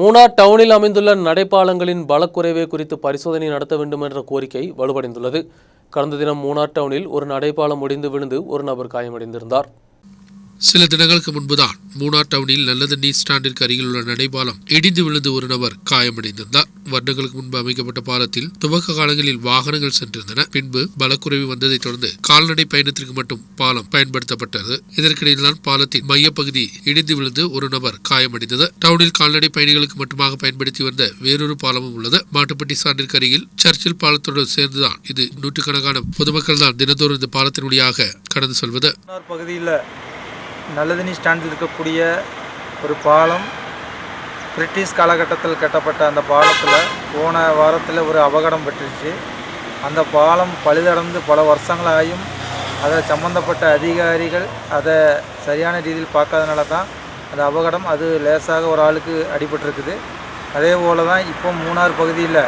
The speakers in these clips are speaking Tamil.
மூணார் டவுனில் அமைந்துள்ள நடைபாலங்களின் பலக்குறைவை குறித்து பரிசோதனை நடத்த வேண்டும் என்ற கோரிக்கை வலுவடைந்துள்ளது. கடந்த தினம் மூணார் டவுனில் ஒரு நடைபாலம் முடிந்து விழுந்து ஒரு நபர் காயமடைந்திருந்தார். சில தினங்களுக்கு முன்புதான் மூணார் டவுனில் நல்லதண்ணி ஸ்டாண்டிற்கு அருகில் உள்ள நடைபாலம் இடிந்து விழுந்து ஒரு நபர் காயமடைந்திருந்தார். வருடங்களுக்கு முன்பு அமைக்கப்பட்ட பாலத்தில் துவக்க காலங்களில் வாகனங்கள் சென்றிருந்தன. பின்பு பலக்குறைவு வந்ததைத் தொடர்ந்து கால்நடை பயணத்திற்கு மட்டும் பாலம் பயன்படுத்தப்பட்டது. இதற்கிடையில்தான் பாலத்தின் மையப்பகுதி இடிந்து விழுந்து ஒரு நபர் காயமடைந்தது. டவுனில் கால்நடை பயணிகளுக்கு மட்டுமாக பயன்படுத்தி வந்த வேறொரு பாலமும் உள்ளது. மாட்டுப்பட்டி ஸ்டாண்டிற்கு அருகில் சர்ச்சில் பாலத்தோடு சேர்ந்துதான் இது நூற்றுக்கணக்கான பொதுமக்கள் தான் தினந்தோறும் இந்த பாலத்தின் வழியாக கடந்து செல்வது. பகுதியில் நல்லதண்ணி ஸ்டாண்டில் இருக்கக்கூடிய ஒரு பாலம் பிரிட்டிஷ் காலகட்டத்தில் கட்டப்பட்ட அந்த பாலத்தில் போன வாரத்தில் ஒரு அபகடம் பெற்றுச்சு. அந்த பாலம் பழுதடைந்து பல வருஷங்களாயும் அதை சம்மந்தப்பட்ட அதிகாரிகள் அதை சரியான ரீதியில் பார்க்காதனால தான் அந்த அபகடம் அது லேசாக ஒரு ஆளுக்கு அடிபட்டிருக்குது. அதே போல் தான் இப்போ மூணார் பகுதியில்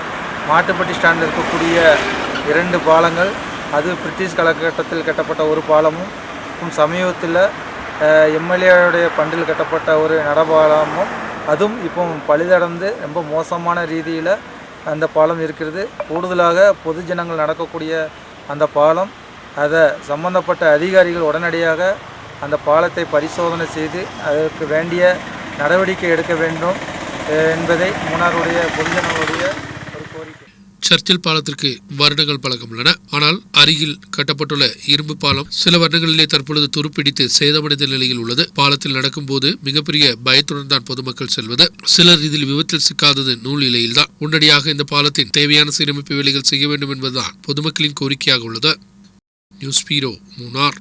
மாட்டுப்பட்டி ஸ்டாண்டில் இருக்கக்கூடிய இரண்டு பாலங்கள் அது பிரிட்டிஷ் காலகட்டத்தில் கட்டப்பட்ட ஒரு பாலமும் சமீபத்தில் எம்எல்ஏவுடைய பண்டில் கட்டப்பட்ட ஒரு நடபாலமும் அதுவும் இப்போ பழுதடைந்து ரொம்ப மோசமான ரீதியில் அந்த பாலம் இருக்கிறது. கூடுதலாக பொதுஜனங்கள் நடக்கக்கூடிய அந்த பாலம் அதை சம்பந்தப்பட்ட அதிகாரிகள் உடனடியாக அந்த பாலத்தை பரிசோதனை செய்து அதற்கு வேண்டிய நடவடிக்கை எடுக்க வேண்டும் என்பதை மூணாருடைய பொதுஜனங்களுடைய ஒரு கோரிக்கை. சர்ச்சில் பாலத்திற்கு வருடங்கள் பழக்கம் உள்ளன ஆனால் அருகில் கட்டப்பட்டுள்ள இரும்பு பாலம் சில வருடங்களிலே தற்பொழுது துருப்பிடித்து சேதமடைந்த நிலையில் உள்ளது. பாலத்தில் நடக்கும்போது மிகப்பெரிய பயத்துடன் தான் பொதுமக்கள் செல்வது. சிலர் இதில் விபத்தில் சிக்காதது நூல் நிலையில்தான் உடனடியாக இந்த பாலத்தின் தேவையான சீரமைப்பு வேலைகள் செய்ய வேண்டும் என்பதுதான் பொதுமக்களின் கோரிக்கையாக உள்ளது. News bureau Munnar.